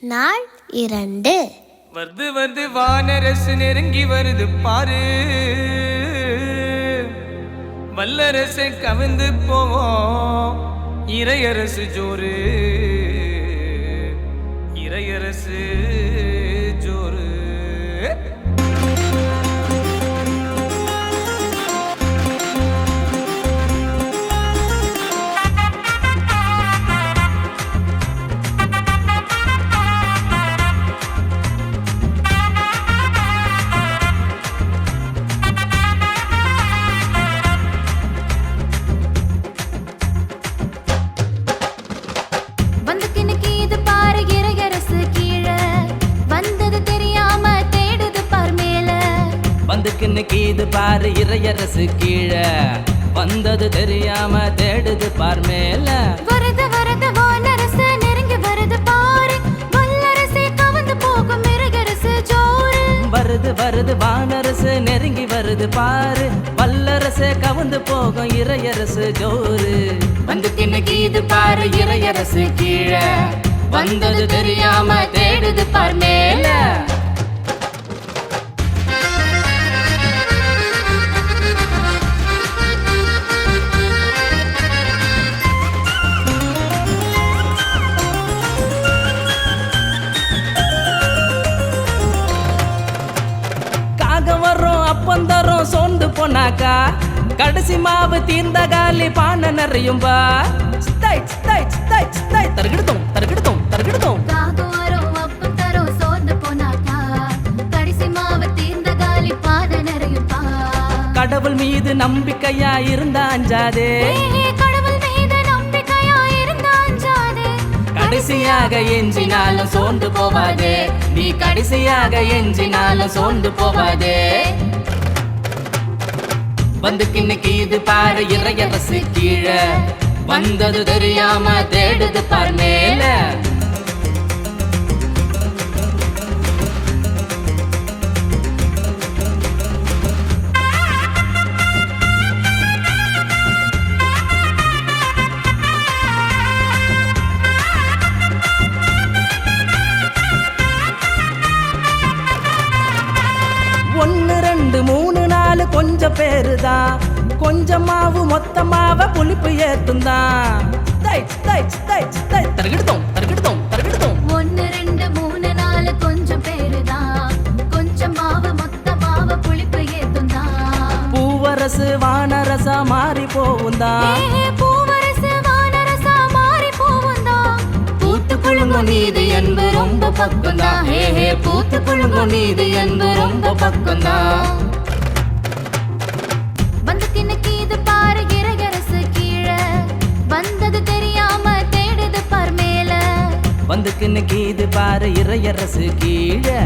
நாள் இரண்டு. வருது வருது வானரசு நெருங்கி வருது பாரு. வல்லரசு கவிந்து போவோம். இறையரசு ஜோறு இறையரசு. வந்துக்குன்னு கீது பாரு இறையரசு கீழே. வந்தது தெரியாம தேடுது பார் மேல. வருது வருது வானரசு நெருங்கி வருது பாரு. வல்லரசே கவந்து போகும் இறையரசு ஜோறு. வருது வருது வானரசு நெருங்கி வருது பாரு. வல்லரசு கவுந்து போகும் இறையரசு ஜோறு. வந்துக்குன்னு கீது பாரு இறையரசு கீழே. வந்தது தெரியாம தேடுது பார் மேல. போனாக்கா. கடைசி மாவு தீர்ந்த காலி பானை நிறையும்பா ஸ்தை, ஸ்தை, ஸ்தை, ஸ்தை. தருகிடுதோம் தருகிடுதோம் தருகிடுதோம். நிறையும் பா. கடவுள் மீது நம்பிக்கையா இருந்தா அஞ்சாதே. ஏ, கடவுள் மீது நம்பிக்கையா இருந்தா அஞ்சாதே. கடைசியாக எஞ்சினாலும் சோர்ந்து போவாதே. நீ கடைசியாக எஞ்சினாலும் சோர்ந்து போவாதே. வந்து கிண்ணுக்கு இது பாரு இறையரசு கீழே. வந்தது தெரியாம தேடுது பார் மேல. ஒன்னு ரெண்டு மூணு நாலு கொஞ்சம் பேரு தான் கொஞ்சம் மாவு மொத்த மாவ புளிப்பு ஏத்தும் தான் தருகிடுதோம் தருகிடுதோம் தருகிடுதோம். ஒன்னு ரெண்டு மூணு நாலு கொஞ்சம் பேருதான். கொஞ்சம் மாவு மொத்த மாவு புளிப்பு ஏத்தும் தான் பூவரசு வானரசா மாறி போவும் தான் பூவரசு வானரசா மாறி போவும் தான் பூத்து குழுங்கும் நீதி என்பு ரொம்ப பக்கம் தான் ஹே ஹே பூத்து குழுங்கும் நீதி என்பு ரொம்ப பக்கம் தான் வந்துக்குன்னு கீது பாரு இறையரசு கீழே.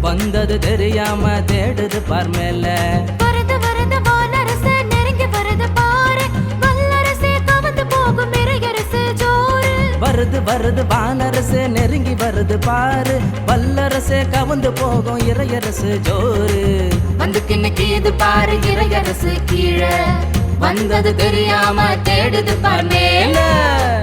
வந்தது தெரியாம தேடுது பார் மேல. வருது வருது வானரசு நெருங்கி வருது பாரு. வல்லரசே கவந்து போகும் இறையரசு ஜோறு. இறையரசு ஜோறு. வந்துக்குன்னு கீது பாரு இறையரசு கீழே. வந்தது தெரியாம தேடுது பார் மேல.